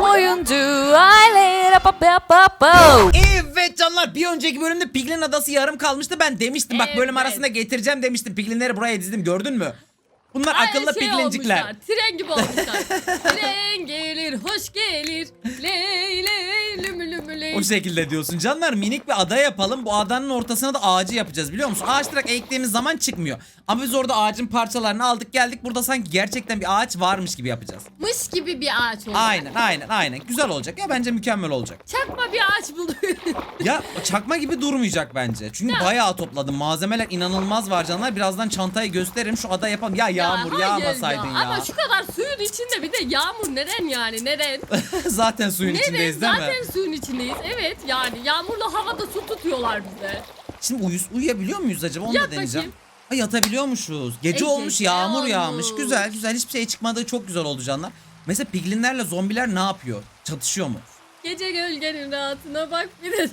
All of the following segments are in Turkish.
oyuncu aile pa pa pa pa. Evet canlar bir önceki bölümde Piglin adası yarım kalmıştı. Ben demiştim bak bölüm Evet. arasında getireceğim demiştim. Piglinleri buraya dizdim gördün mü? Bunlar Ay, akıllı şey piglincikler. olmuşlar, Tren gibi olmuşlar. Tren gelir, hoş gelir. Ley ley lümü lümü ley. O şekilde diyorsun. Canlar minik bir ada yapalım. Bu adanın ortasına da ağacı yapacağız biliyor musun? Ağaç direkt ektiğimiz zaman çıkmıyor. Ama biz orada ağacın parçalarını aldık geldik. Burada sanki gerçekten bir ağaç varmış gibi yapacağız. Mış gibi bir ağaç oldu. Aynen aynen aynen. Güzel olacak ya bence mükemmel olacak. Çakma bir ağaç bulduk. Ya çakma gibi durmayacak bence. Çünkü bayağı topladım. Malzemeler inanılmaz var canlar. Birazdan çantayı gösteririm. Şu ada yapalım. Ya yağmur hayır yağmasaydın ya. Ama şu kadar suyun içinde bir de yağmur neren yani neren? Zaten suyun neren içindeyiz değil mi? zaten suyun içindeyiz. Evet yani yağmurla havada su tutuyorlar bize. Şimdi uyus uyuyabiliyor muyuz acaba? Onu Yat da deneyeceğim. bakayım. Ha, yatabiliyormuşuz. Gece E, olmuş gece yağmur olmuş. yağmış. Güzel güzel hiçbir şey çıkmadığı çok güzel oldu canlar. Mesela piglinlerle zombiler ne yapıyor? Çatışıyor mu? Gece gölgenin rahatına bak bir de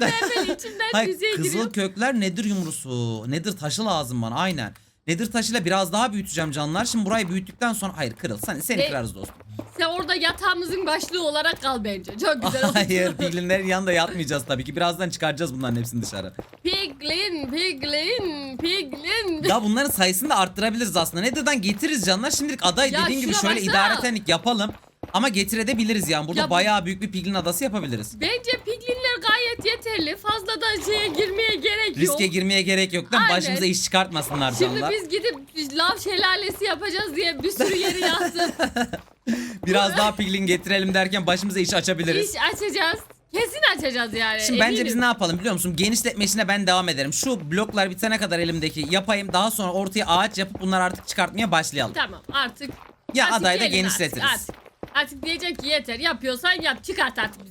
ben böyle içimden Hayır kızıl giriyorum. kökler nedir yumrusu? Nedir taşı lazım bana aynen. Nedir taşıyla biraz daha büyüteceğim canlar. Şimdi burayı büyüttükten sonra hayır kırıl. Seni, seni Ne? kırarız dostum. Sen orada yatağımızın başlığı olarak kal bence. Çok güzel oldu. hayır piglinlerin yanında yatmayacağız tabii ki. Birazdan çıkaracağız bunların hepsini dışarı. Piglin, piglin, piglin. Ya bunların sayısını da arttırabiliriz aslında. Nedir'den getiririz canlar. Şimdilik adayı Ya dediğin gibi şuna şöyle baksana. idaretenlik yapalım. Ama getirebiliriz yani. Burada Ya bu- bayağı büyük bir piglin adası yapabiliriz. Bence piglinler gayet yeterli. Fazla da şeye girmeye gerek yok. Riske girmeye gerek yok değil mi? Aynen. Başımıza iş çıkartmasınlar Şimdi canlar. biz gidip lav şelalesi yapacağız diye bir sürü yeri yazsın. Biraz daha piglin getirelim derken başımıza iş açabiliriz. İş açacağız. Kesin açacağız yani. Şimdi bence eminim. biz ne yapalım biliyor musun? Genişletme işine ben devam ederim. Şu bloklar bitene kadar elimdeki yapayım. Daha sonra ortaya ağaç yapıp bunları artık çıkartmaya başlayalım. Tamam artık. Ya artık adayı da gelin genişletiriz. Artık, artık. Artık diyecek ki yeter yapıyorsan yap çıkart artık.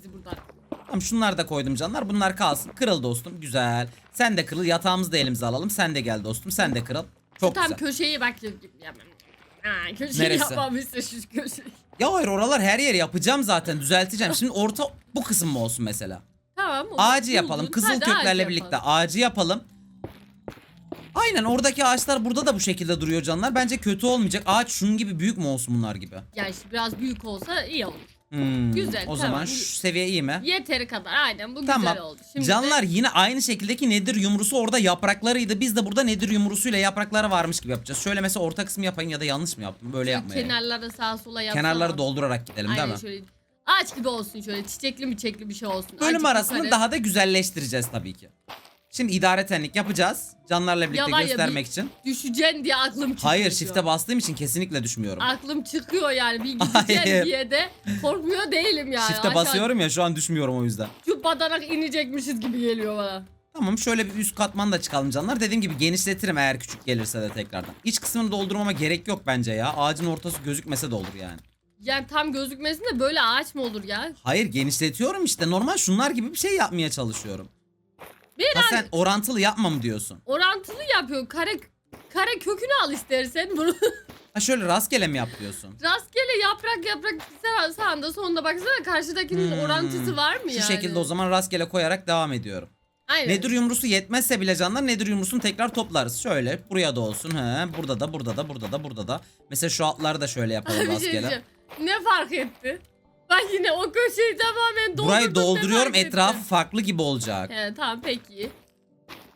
Tamam şunları da koydum canlar. Bunlar kalsın. Kırıl dostum. Güzel. Sen de kırıl. Yatağımızı da elimize alalım. Sen de gel dostum. Sen de kırıl. Çok Tam güzel. köşeyi bak. Ha, köşeyi Neresi? yapmamışsın şu köşeyi. Ya hayır oralar her yeri yapacağım zaten. Düzelteceğim. Şimdi orta bu kısım mı olsun mesela? Tamam. olur. Ağacı yapalım. Buldun. Kızıl Hadi ağacı köklerle yapalım. birlikte ağacı yapalım. Aynen oradaki ağaçlar burada da bu şekilde duruyor canlar. Bence kötü olmayacak. Ağaç şunun gibi büyük mü olsun bunlar gibi? Yani işte biraz büyük olsa iyi olur. Hmm, Güzel, O tamam. zaman şu seviye iyi mi? Yeteri kadar aynen bu Tamam. güzel oldu. Şimdi Canlar de yine aynı şekildeki nedir yumrusu orada yapraklarıydı. Biz de burada nedir yumrusuyla yaprakları varmış gibi yapacağız. Şöyle mesela orta kısmı yapayım ya da yanlış mı yaptım? Böyle yapmayalım. kenarları sağa sola yapsana. Kenarları doldurarak gidelim Aynen değil mi? şöyle ağaç gibi olsun şöyle çiçekli mi çiçekli bir şey olsun. Bölüm Azıcık arasını yukarı. daha da güzelleştireceğiz tabii ki. Şimdi idaretenlik yapacağız. Canlarla birlikte Ya göstermek bir- için. Düşeceksin diye aklım çıkıyor. Hayır shift'e bastığım için kesinlikle düşmüyorum. Aklım çıkıyor yani bir Hayır. diye de korkmuyor değilim yani. Shift'e Aşağı- basıyorum ya şu an düşmüyorum o yüzden. Şu badanak inecekmişiz gibi geliyor bana. Tamam şöyle bir üst katman da çıkalım canlar. Dediğim gibi genişletirim eğer küçük gelirse de tekrardan. İç kısmını doldurmama gerek yok bence ya. Ağacın ortası gözükmese de olur yani. Yani tam gözükmesin de böyle ağaç mı olur ya? Hayır genişletiyorum işte. Normal şunlar gibi bir şey yapmaya çalışıyorum. Bir Ha sen orantılı yapma mı diyorsun? orantılı yapıyor. Kare kare kökünü al istersen bunu. Ha şöyle rastgele mi yap diyorsun? Rastgele yaprak yaprak sağ- sağında sonunda baksana karşıdakinin Hmm. orantısı var mı Şu yani? şekilde o zaman rastgele koyarak devam ediyorum. Aynen. Nedir yumrusu yetmezse bile canlar nedir yumrusunu tekrar toplarız. Şöyle buraya da olsun. He, burada da burada da burada da burada da. Mesela şu altları da şöyle yapalım bir şey rastgele. diyeceğim. Ne fark etti? Ben yine o köşeyi tamamen doldurdum. Burayı dolduruyorum etti? etrafı farklı gibi olacak. He, tamam peki.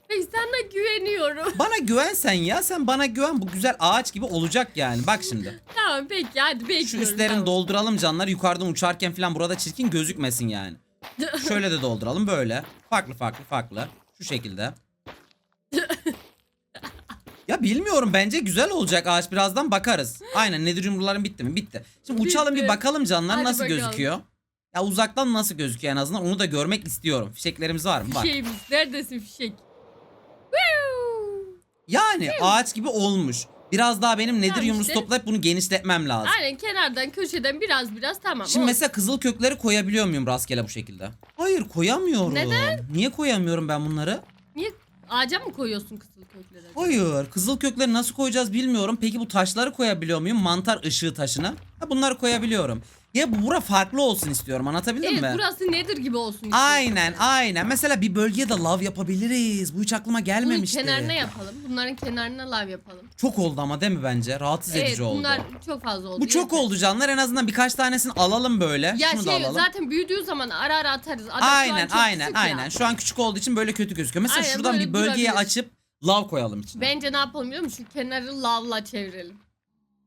Peki sana güveniyorum. Bana güven sen ya sen bana güven bu güzel ağaç gibi olacak yani bak şimdi. tamam peki hadi bekliyorum. Şu üstlerini tamam. dolduralım canlar yukarıdan uçarken falan burada çirkin gözükmesin yani. Şöyle de dolduralım böyle. Farklı farklı farklı. Şu şekilde. Ya bilmiyorum bence güzel olacak ağaç birazdan bakarız. Aynen nedir yumruların bitti mi? Bitti. Şimdi uçalım bir Bitti. bakalım canlar Hadi nasıl bakalım. gözüküyor. Ya uzaktan nasıl gözüküyor en azından onu da görmek istiyorum. Fişeklerimiz var mı? Var. Fişeğimiz. Neredesin fişek? Woo! Yani ağaç gibi olmuş. Biraz daha benim nedir Tamam yumrusu işte. toplayıp bunu genişletmem lazım. Aynen kenardan köşeden biraz biraz tamam. Şimdi olsun. mesela kızıl kökleri koyabiliyor muyum rastgele bu şekilde? Hayır koyamıyorum. Neden? Niye koyamıyorum ben bunları? Ağaca mı koyuyorsun kızıl kökleri? Hayır. Kızıl kökleri nasıl koyacağız bilmiyorum. Peki bu taşları koyabiliyor muyum? Mantar ışığı taşını. Ha bunları koyabiliyorum. Ya bu bura farklı olsun istiyorum anlatabildim Evet mi? burası nedir gibi olsun istiyorum. Aynen aynen. Mesela bir bölgeye de lav yapabiliriz. Bu hiç aklıma Bunun gelmemişti. kenarına yapalım. Bunların kenarına lav yapalım. Çok oldu ama değil mi bence? Rahatsız Evet edici oldu. bunlar çok fazla oldu. Bu çok Yeter. oldu canlar. En azından birkaç tanesini alalım böyle. Ya Şunu da şey zaten büyüdüğü zaman ara ara atarız. Ada şu an Aynen aynen küçük ya. aynen. Şu an küçük olduğu için böyle kötü gözüküyor. Mesela Aynen, şuradan bir bölgeye durabilir. açıp lav koyalım içine. Bence ne yapalım biliyor musun? Şu kenarı lavla çevirelim.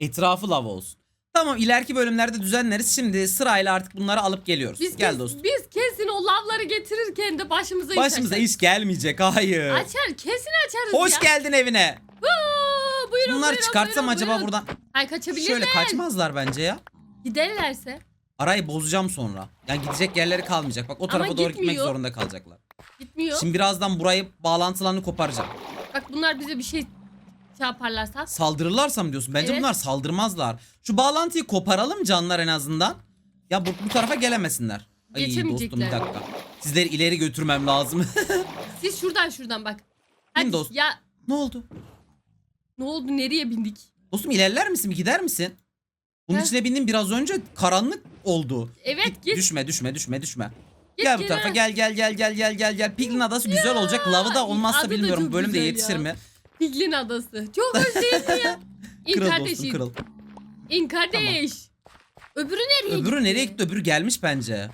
Etrafı lav olsun. Tamam ileriki bölümlerde düzenleriz. Şimdi sırayla artık bunları alıp geliyoruz. Biz, Gel kes- dostum. biz kesin o lavları getirirken de başımıza iş Başımıza açarız. iş gelmeyecek. Hayır. Açar kesin açarız Hoş ya. geldin evine. Aa, buyurun, Bunları buyurun, çıkartsam buyurun, acaba buyurun. buradan Ay kaçabilirler. şöyle kaçmazlar bence ya. Giderlerse Arayı bozacağım sonra. Yani gidecek yerleri kalmayacak. Bak o tarafa doğru gitmek gitmiyor. zorunda kalacaklar. gitmiyor. Şimdi birazdan burayı bağlantılarını koparacağım. Bak bunlar bize bir şey şey yaparlarsa. Saldırırlarsa mı diyorsun? Bence Evet. bunlar saldırmazlar. Şu bağlantıyı koparalım canlar en azından. Ya bu, bu tarafa gelemesinler. Ay dostum bir Geçemeyecekler. dakika. Sizleri ileri götürmem lazım. Siz şuradan şuradan bak. Hadi dost. ya ne oldu? ne oldu nereye bindik? Dostum ilerler misin? Bir gider misin? Bunun Heh. içine bindim biraz önce karanlık oldu. Evet git. Düşme düşme düşme düşme. Git gel bu tarafa gel gel gel gel gel gel gel. Piglin adası güzel olacak. Lavı da olmazsa adı da bilmiyorum çok bölümde güzel yetişir ya. mi? Piglin adası. Çok hoş değil mi ya? İn kardeşim. dostum. İn kardeş. Öbürü nereye Öbürü gitti? nereye gitti? Öbürü gelmiş bence.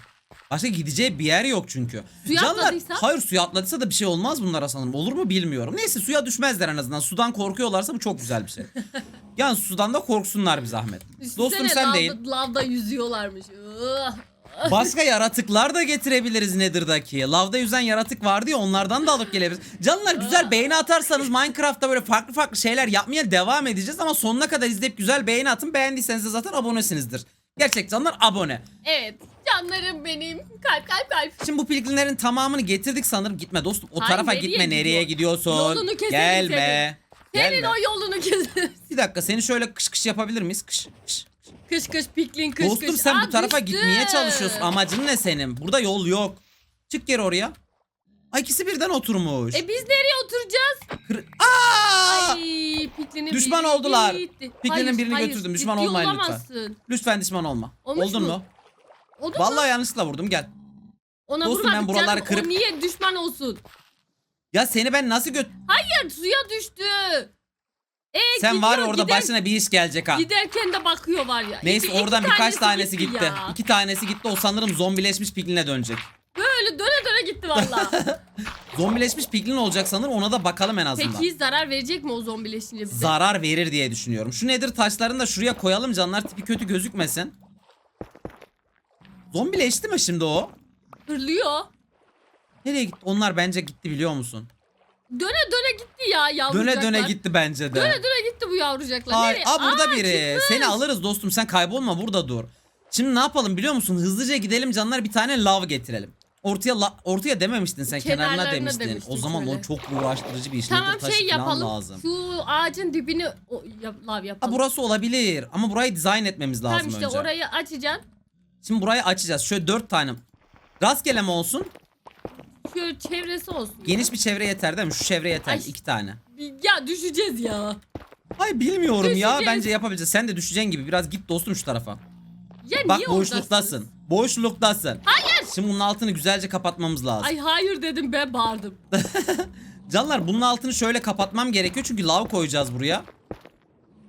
Başka gideceği bir yer yok çünkü. Suya atladıysa? Hayır suya atladıysa da bir şey olmaz bunlara sanırım. Olur mu bilmiyorum. Neyse suya düşmezler en azından. Sudan korkuyorlarsa bu çok güzel bir şey. yani sudan da korksunlar bir zahmet. Düşünsene, Dostum sen lavda, değil. Lavda yüzüyorlarmış. Ugh. Başka yaratıklar da getirebiliriz Nether'daki. Lavda yüzen yaratık vardı ya onlardan da alıp gelebiliriz. Canlar güzel beğeni atarsanız Minecraft'ta böyle farklı farklı şeyler yapmaya devam edeceğiz. Ama sonuna kadar izleyip güzel beğeni atın. Beğendiyseniz de zaten abonesinizdir. Gerçek canlar abone. Evet. Canlarım benim. Kalp kalp kalp. Şimdi bu pilgrimlerin tamamını getirdik sanırım. Gitme dostum. O Hayır, tarafa nereye gitme. Nereye gidiyor? gidiyorsun? Yolunu keserim Gelme. Senin Gelme. o yolunu keser. Bir dakika seni şöyle kış kış yapabilir miyiz? Kış kış. Kış kış piklin kış Dostum kış. sen Aa, bu tarafa düştü. gitmeye çalışıyorsun. Amacın ne senin? Burada yol yok. Çık geri oraya. Ay ikisi birden oturmuş. E biz nereye oturacağız? Kır- Aa! Ay piklinin Düşman biri oldular. gitti. Piklinin Hayır, birini hayır, götürdüm. Düşman ciddi olmayın lütfen. olamazsın. Lütfen düşman olma. Olmuş Oldun mu? mu? Oldu mu? Vallahi yanlışlıkla vurdum gel. Ona dostum, ben vurmadık buraları canım. kırıp- O niye düşman olsun? Ya seni ben nasıl göt... Hayır suya düştü. E, Sen var ya gidiyor, orada gider- başına bir iş gelecek ha. Giderken de var ya. Neyse İki- iki oradan birkaç tanesi gitti. ya. İki tanesi gitti. O sanırım zombileşmiş pigline dönecek. Böyle döne döne gitti valla. Zombileşmiş piglin olacak sanırım. Ona da bakalım en azından. Peki zarar verecek mi o zombileşince bize? Zarar verir diye düşünüyorum. Şu nedir taşlarını da şuraya koyalım canlar tipi kötü gözükmesin. Zombileşti mi şimdi o? Hırlıyor. Nereye gitti? Onlar bence gitti biliyor musun? Döne döne gitti ya yavrucaklar. Döne döne gitti bence de. Döne döne gitti bu yavrucaklar. Hayır. Nereye? Aa burada Aa, biri. çıkmış. Seni alırız dostum. Sen kaybolma burada dur. Şimdi ne yapalım biliyor musun? Hızlıca gidelim canlar bir tane lav getirelim. Ortaya la- ortaya dememiştin sen kenarına Kenarlarına demiştin. demiştim O zaman şöyle. o çok uğraştırıcı bir iş. Tamam Nedir? Taşı şey falan yapalım. lazım. Şu ağacın dibini o, yap, lav Ha yapalım. burası olabilir ama burayı dizayn etmemiz lazım tamam işte önce. orayı açacaksın. Şimdi burayı açacağız. Şöyle dört tane. Rastgele mi olsun? Şöyle çevresi olsun. Geniş bir çevre yeter değil mi? Şu çevre yeter. Ay. iki tane. Ya düşeceğiz ya. Ay bilmiyorum ya. Düşeceğiz. Bence yapabileceğiz. Sen de düşeceksin gibi. Biraz git dostum şu tarafa. Ya Bak niye boşluktasın. oradasınız? Boşluktasın. Hayır. Şimdi bunun altını güzelce kapatmamız lazım. Ay hayır dedim ben bağırdım. Canlar bunun altını şöyle kapatmam gerekiyor çünkü lav koyacağız buraya.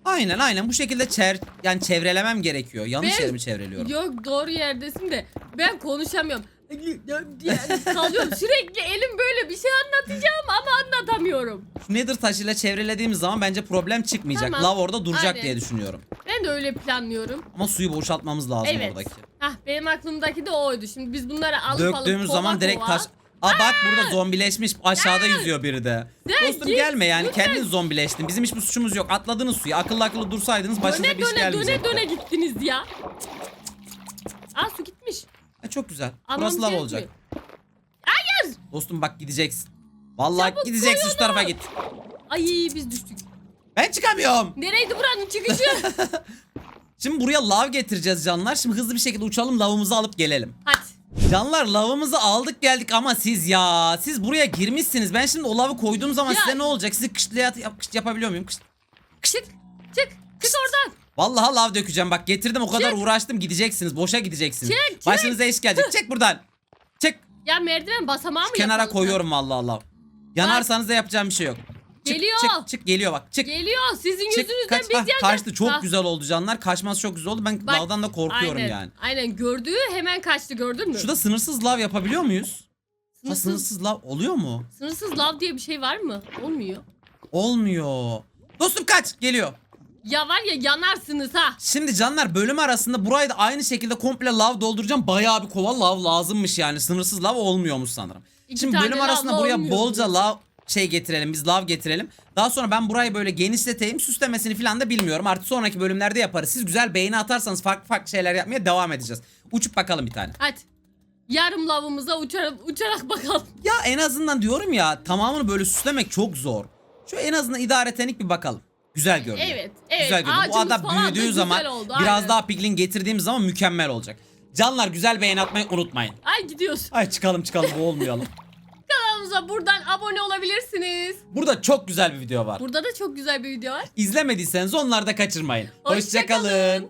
Aynen aynen bu şekilde çer yani çevrelemem gerekiyor. Yanlış Ben- yerimi çevreliyorum. Yok doğru yerdesin de ben konuşamıyorum. Kalıyorum. Sürekli elim böyle bir şey anlatacağım ama anlatamıyorum. Şu nether taşıyla çevrelediğimiz zaman bence problem çıkmayacak. Tamam. Lav orada duracak Aynen. diye düşünüyorum. Ben de öyle planlıyorum. Ama suyu boşaltmamız lazım Evet. oradaki. Hah benim aklımdaki de oydu. Şimdi biz bunları alıp alıp Döktüğümüz kova zaman direkt kova- taş... Aa bak burada zombileşmiş aşağıda yüzüyor biri de. Sen Dostum git, gelme yani lütfen. kendiniz zombileştin. Bizim hiçbir suçumuz yok. Atladınız suya. Akıllı akıllı dursaydınız başınıza Döne bir iş döne döne gelmeyecekti. döne gittiniz ya. Çok güzel. Almam Burası lav gerekmiyor. olacak. Dostum bak gideceksin. Vallahi Çabuk gideceksin şu tarafa git. Ay biz düştük. Ben çıkamıyorum. Nereydi buranın çıkışı? Şimdi buraya lav getireceğiz canlar. Şimdi hızlı bir şekilde uçalım lavımızı alıp gelelim. Hadi. Canlar lavımızı aldık geldik ama siz ya siz buraya girmişsiniz. Ben şimdi o lavı koyduğum zaman Ya- size ne olacak? Sizi kışlayat yap, kışt yapabiliyor muyum? Kışt. Çık. Çık. Çık oradan. Vallahi lav dökeceğim bak getirdim o kadar uğraştım gideceksiniz boşa gideceksiniz. Çek, çek. Başınıza iş gelecek çek buradan. Çek Ya merdiven basamağı mı kenara yapalım? koyuyorum vallahi lav. Yanarsanız da yapacağım bir şey yok. Çık, Geliyor. Çık çık geliyor bak çık. Geliyor sizin Çık, yüzünüzden kaç, biz Hah, yandık. kaçtı çok Hah, güzel oldu canlar. Kaçması çok güzel oldu. Ben bak, lavdan da korkuyorum aynen, yani. Aynen gördüğü hemen kaçtı gördün mü? Şurada sınırsız lav yapabiliyor muyuz? Ha, Sınırsız- sınırsız lav oluyor mu? Sınırsız lav diye bir şey var mı? Olmuyor. Olmuyor. Dostum kaç geliyor. Ya var ya yanarsınız ha. Şimdi canlar bölüm arasında burayı da aynı şekilde komple lav dolduracağım. Bayağı bir kova lav lazımmış yani. Sınırsız lav olmuyormuş sanırım. İki Şimdi tane bölüm arasında buraya olmuyor. bolca lav şey getirelim. Biz lav getirelim. Daha sonra ben burayı böyle genişleteyim. Süslemesini falan da bilmiyorum. Artık sonraki bölümlerde yaparız. Siz güzel beğeni atarsanız farklı farklı şeyler yapmaya devam edeceğiz. Uçup bakalım bir tane. Hadi. Yarım lavımıza uçarak, uçarak bakalım. Ya en azından diyorum ya tamamını böyle süslemek çok zor. Şu en azından idaretenik bir bakalım. Güzel görünüyor. Evet, evet. Güzel görünüyor. Bu Ağacımız adam falan da büyüdüğü güzel zaman oldu, biraz aynen. daha piglin getirdiğimiz zaman mükemmel olacak. Canlar güzel beğeni atmayı unutmayın. Ay gidiyoruz. Ay çıkalım çıkalım boğulmayalım. Kanalımıza buradan abone olabilirsiniz. Burada çok güzel bir video var. Burada da çok güzel bir video var. İzlemediyseniz onları da kaçırmayın. Hoşça Hoşçakalın. kalın.